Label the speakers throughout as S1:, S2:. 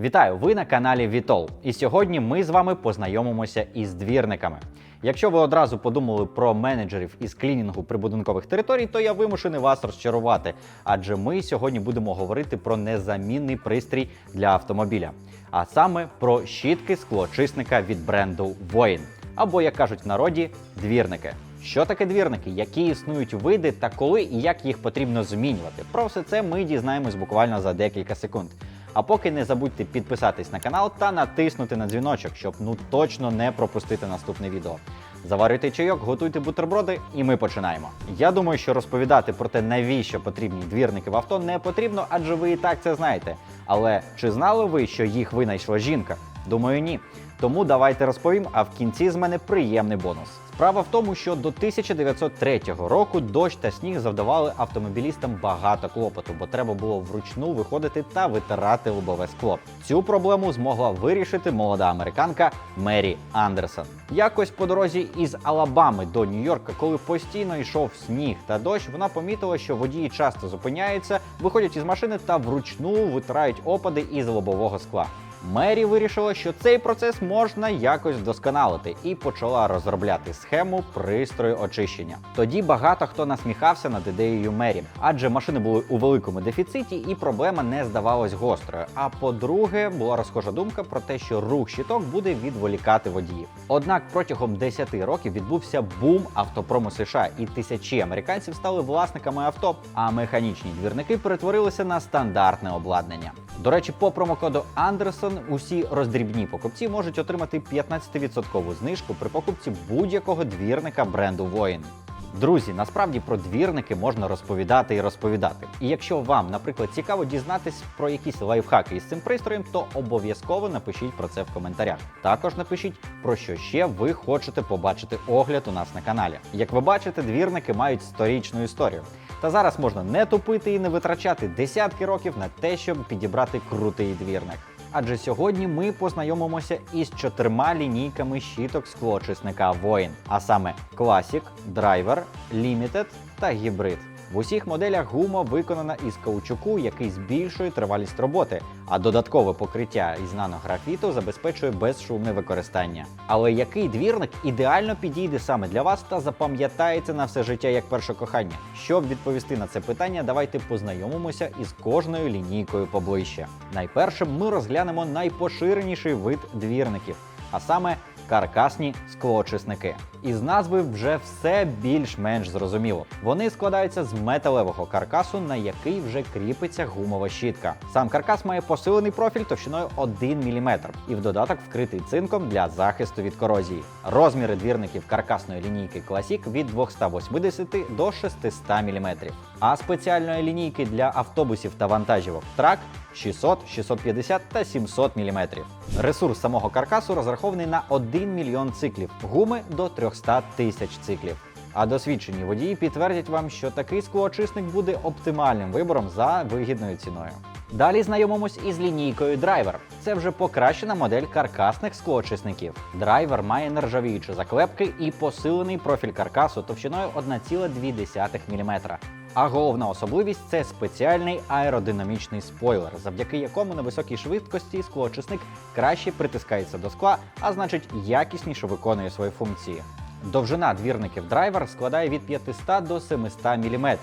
S1: Вітаю! Ви на каналі Вітол. І сьогодні ми з вами познайомимося із двірниками. Якщо ви одразу подумали про менеджерів із клінінгу прибудинкових територій, то я вимушений вас розчарувати. Адже ми сьогодні будемо говорити про незамінний пристрій для автомобіля, а саме про щітки склоочисника від бренду Воїн, або як кажуть в народі, двірники. Що таке двірники, які існують види та коли і як їх потрібно змінювати? Про все це ми дізнаємось буквально за декілька секунд. А поки не забудьте підписатись на канал та натиснути на дзвіночок, щоб ну точно не пропустити наступне відео. Заварити чайок, готуйте бутерброди, і ми починаємо. Я думаю, що розповідати про те, навіщо потрібні двірники в авто, не потрібно, адже ви і так це знаєте. Але чи знали ви, що їх винайшла жінка? Думаю, ні. Тому давайте розповім, а в кінці з мене приємний бонус. Справа в тому, що до 1903 року дощ та сніг завдавали автомобілістам багато клопоту, бо треба було вручну виходити та витирати лобове скло. Цю проблему змогла вирішити молода американка Мері Андерсон. Якось по дорозі із Алабами до Нью-Йорка, коли постійно йшов сніг та дощ, вона помітила, що водії часто зупиняються, виходять із машини та вручну витирають опади із лобового скла. Мері вирішила, що цей процес можна якось вдосконалити, і почала розробляти схему пристрою очищення. Тоді багато хто насміхався над ідеєю Мері, адже машини були у великому дефіциті, і проблема не здавалась гострою. А по-друге, була розхожа думка про те, що рух щиток буде відволікати водіїв. Однак протягом 10 років відбувся бум автопрому США, і тисячі американців стали власниками авто, а механічні двірники перетворилися на стандартне обладнання. До речі, по промокоду Андерсон усі роздрібні покупці можуть отримати 15% знижку при покупці будь-якого двірника бренду Воїн. Друзі, насправді про двірники можна розповідати і розповідати. І якщо вам, наприклад, цікаво дізнатись про якісь лайфхаки із цим пристроєм, то обов'язково напишіть про це в коментарях. Також напишіть про що ще ви хочете побачити огляд у нас на каналі. Як ви бачите, двірники мають сторічну історію. Та зараз можна не тупити і не витрачати десятки років на те, щоб підібрати крутий двірник. Адже сьогодні ми познайомимося із чотирма лінійками щіток склоочисника Воїн, а саме Classic, Driver, Limited та Hybrid. В усіх моделях гума виконана із каучуку, який збільшує тривалість роботи, а додаткове покриття із нанографіту забезпечує безшумне використання. Але який двірник ідеально підійде саме для вас та запам'ятається на все життя як перше кохання? Щоб відповісти на це питання, давайте познайомимося із кожною лінійкою поближче. Найпершим ми розглянемо найпоширеніший вид двірників, а саме каркасні склоочисники. Із назви вже все більш-менш зрозуміло. Вони складаються з металевого каркасу, на який вже кріпиться гумова щітка. Сам каркас має посилений профіль товщиною 1 мм і в додаток вкритий цинком для захисту від корозії. Розміри двірників каркасної лінійки Classic від 280 до 600 мм. А спеціальної лінійки для автобусів та вантажівок трак 600, 650 та 700 мм. Ресурс самого каркасу розрахований на 1 мільйон циклів, гуми до 300 тисяч циклів. А досвідчені водії підтвердять вам, що такий склоочисник буде оптимальним вибором за вигідною ціною. Далі знайомимось із лінійкою Driver. Це вже покращена модель каркасних склоочисників. Драйвер має нержавіючі заклепки і посилений профіль каркасу товщиною 1,2 мм. А головна особливість це спеціальний аеродинамічний спойлер, завдяки якому на високій швидкості склоочисник краще притискається до скла, а значить якісніше виконує свої функції. Довжина двірників драйвер складає від 500 до 700 мм,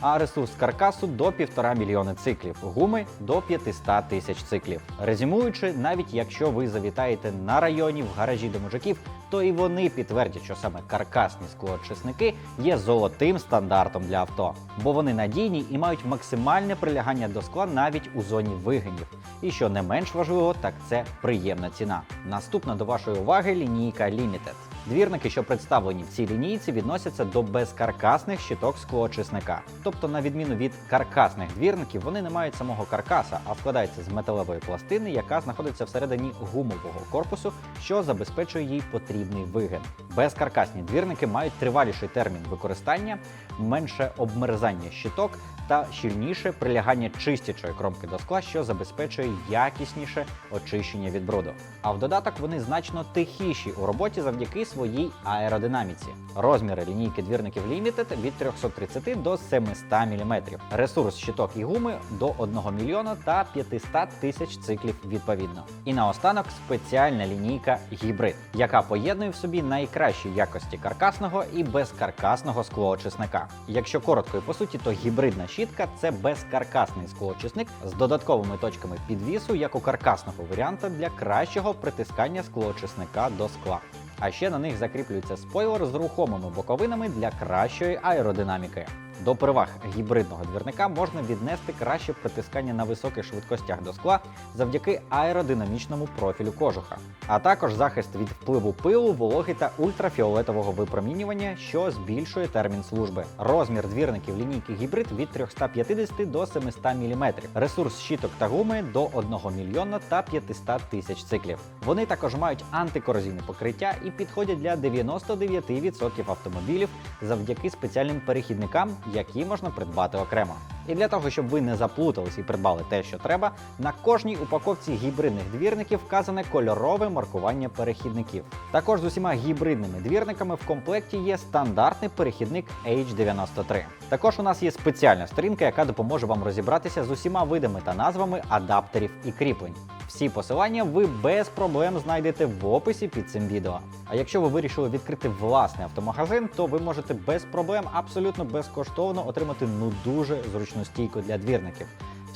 S1: а ресурс каркасу до 1,5 мільйони циклів, гуми до 500 тисяч циклів. Резюмуючи, навіть якщо ви завітаєте на районі в гаражі до мужиків, то і вони підтвердять, що саме каркасні склоочисники є золотим стандартом для авто, бо вони надійні і мають максимальне прилягання до скла навіть у зоні вигинів. І що не менш важливо, так це приємна ціна. Наступна до вашої уваги лінійка Limited. Двірники, що представлені в цій лінійці, відносяться до безкаркасних щиток склоочисника. Тобто, на відміну від каркасних двірників, вони не мають самого каркаса, а складаються з металевої пластини, яка знаходиться всередині гумового корпусу, що забезпечує їй потрібний вигин. Безкаркасні двірники мають триваліший термін використання, менше обмерзання щиток та щільніше прилягання чистячої кромки до скла, що забезпечує якісніше очищення від бруду. А в додаток вони значно тихіші у роботі завдяки своїй аеродинаміці. Розміри лінійки двірників Limited від 330 до 700 мм. Ресурс щиток і гуми до 1 мільйона та 500 тисяч циклів відповідно. І наостанок спеціальна лінійка гібрид, яка поєднує в собі найкращі якості каркасного і безкаркасного склоочисника. Якщо коротко і по суті, то гібридна щітка це безкаркасний склоочисник з додатковими точками підвісу, як у каркасного варіанта для кращого притискання склоочисника до скла. А ще на них закріплюється спойлер з рухомими боковинами для кращої аеродинаміки. До переваг гібридного двірника можна віднести краще притискання на високих швидкостях до скла завдяки аеродинамічному профілю кожуха, а також захист від впливу пилу, вологи та ультрафіолетового випромінювання, що збільшує термін служби. Розмір двірників лінійки гібрид від 350 до 700 мм. Ресурс щіток та гуми до 1 мільйона та 500 тисяч циклів. Вони також мають антикорозійне покриття і підходять для 99% автомобілів завдяки спеціальним перехідникам, які можна придбати окремо. І для того, щоб ви не заплутались і придбали те, що треба, на кожній упаковці гібридних двірників вказане кольорове маркування перехідників. Також з усіма гібридними двірниками в комплекті є стандартний перехідник H93. Також у нас є спеціальна сторінка, яка допоможе вам розібратися з усіма видами та назвами адаптерів і кріплень. Всі посилання ви без проблем знайдете в описі під цим відео. А якщо ви вирішили відкрити власний автомагазин, то ви можете без проблем абсолютно безкоштовно отримати ну дуже зручну стійку для двірників.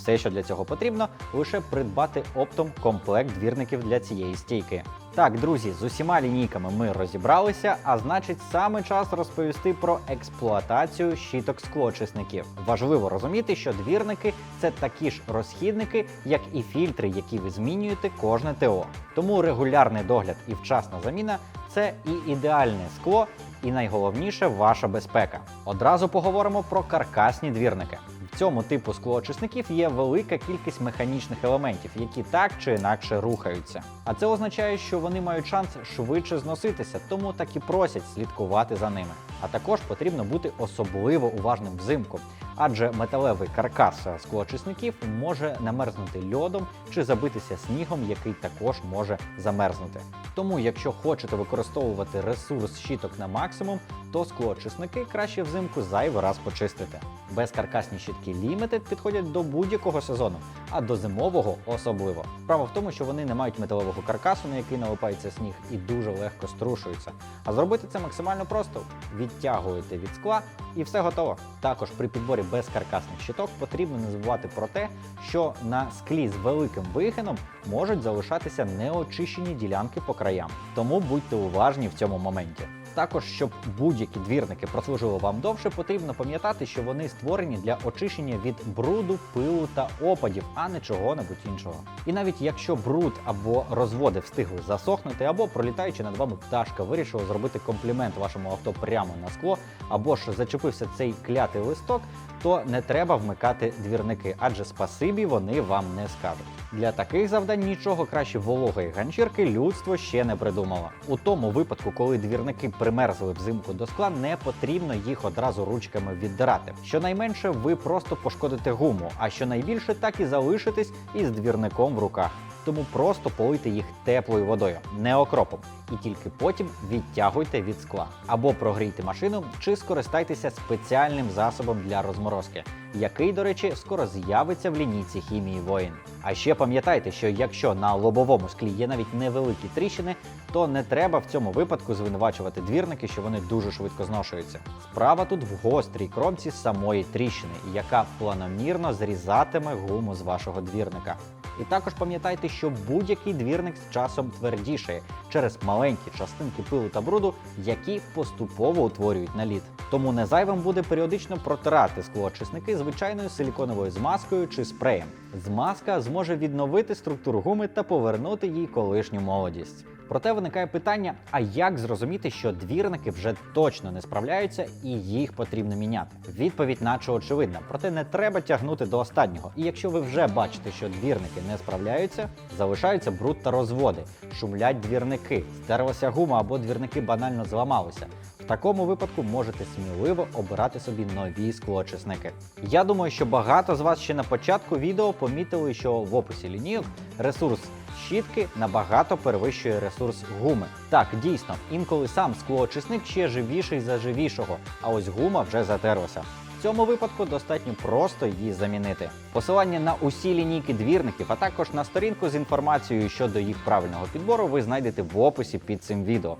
S1: Все, що для цього потрібно, лише придбати оптом комплект двірників для цієї стійки. Так, друзі, з усіма лінійками ми розібралися, а значить саме час розповісти про експлуатацію щіток склоочисників. Важливо розуміти, що двірники це такі ж розхідники, як і фільтри, які ви змінюєте кожне ТО. Тому регулярний догляд і вчасна заміна це і ідеальне скло, і найголовніше ваша безпека. Одразу поговоримо про каркасні двірники. Цьому типу склоочисників є велика кількість механічних елементів, які так чи інакше рухаються. А це означає, що вони мають шанс швидше зноситися, тому так і просять слідкувати за ними. А також потрібно бути особливо уважним взимку, адже металевий каркас склоочисників може намерзнути льодом чи забитися снігом, який також може замерзнути. Тому, якщо хочете використовувати ресурс щіток на максимум, то склоочисники краще взимку зайвий раз почистити. Безкаркасні щітки Limited підходять до будь-якого сезону, а до зимового особливо. Справа в тому, що вони не мають металевого каркасу, на який налипається сніг, і дуже легко струшуються. А зробити це максимально просто: відтягуєте від скла і все готово. Також при підборі безкаркасних щиток потрібно не забувати про те, що на склі з великим вигином можуть залишатися неочищені ділянки по краям. Тому будьте уважні в цьому моменті. Також, щоб будь-які двірники прослужили вам довше, потрібно пам'ятати, що вони створені для очищення від бруду, пилу та опадів, а не чого-небудь іншого. І навіть якщо бруд або розводи встигли засохнути, або пролітаючи над вами пташка вирішила зробити комплімент вашому авто прямо на скло, або ж зачепився цей клятий листок, то не треба вмикати двірники, адже спасибі вони вам не скажуть. Для таких завдань нічого краще вологої ганчірки людство ще не придумало. У тому випадку, коли двірники примерзли взимку до скла, не потрібно їх одразу ручками віддирати. Щонайменше ви просто пошкодите гуму, а щонайбільше так і залишитесь із двірником в руках. Тому просто полийте їх теплою водою, не окропом, і тільки потім відтягуйте від скла. Або прогрійте машину, чи скористайтеся спеціальним засобом для розморозки, який, до речі, скоро з'явиться в лінійці хімії воїн. А ще пам'ятайте, що якщо на лобовому склі є навіть невеликі тріщини, то не треба в цьому випадку звинувачувати двірники, що вони дуже швидко зношуються. Справа тут в гострій кромці самої тріщини, яка планомірно зрізатиме гуму з вашого двірника. І також пам'ятайте, що будь-який двірник з часом твердішає через маленькі частинки пилу та бруду, які поступово утворюють наліт. Тому не зайвим буде періодично протирати склоочисники звичайною силіконовою змазкою чи спреєм. Змазка зможе відновити структуру гуми та повернути їй колишню молодість. Проте виникає питання: а як зрозуміти, що двірники вже точно не справляються і їх потрібно міняти? Відповідь наче очевидна, проте не треба тягнути до останнього. І якщо ви вже бачите, що двірники не справляються, залишаються бруд та розводи, шумлять двірники, стерлася гума або двірники банально зламалися. В такому випадку можете сміливо обирати собі нові склоочисники. Я думаю, що багато з вас ще на початку відео помітили, що в описі лінійок ресурс щітки набагато перевищує ресурс гуми. Так, дійсно, інколи сам склоочисник ще живіший за живішого, а ось гума вже затерлася. В цьому випадку достатньо просто її замінити. Посилання на усі лінійки двірників, а також на сторінку з інформацією щодо їх правильного підбору ви знайдете в описі під цим відео.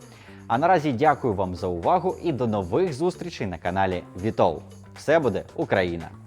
S1: А наразі дякую вам за увагу і до нових зустрічей на каналі Вітол. Все буде Україна!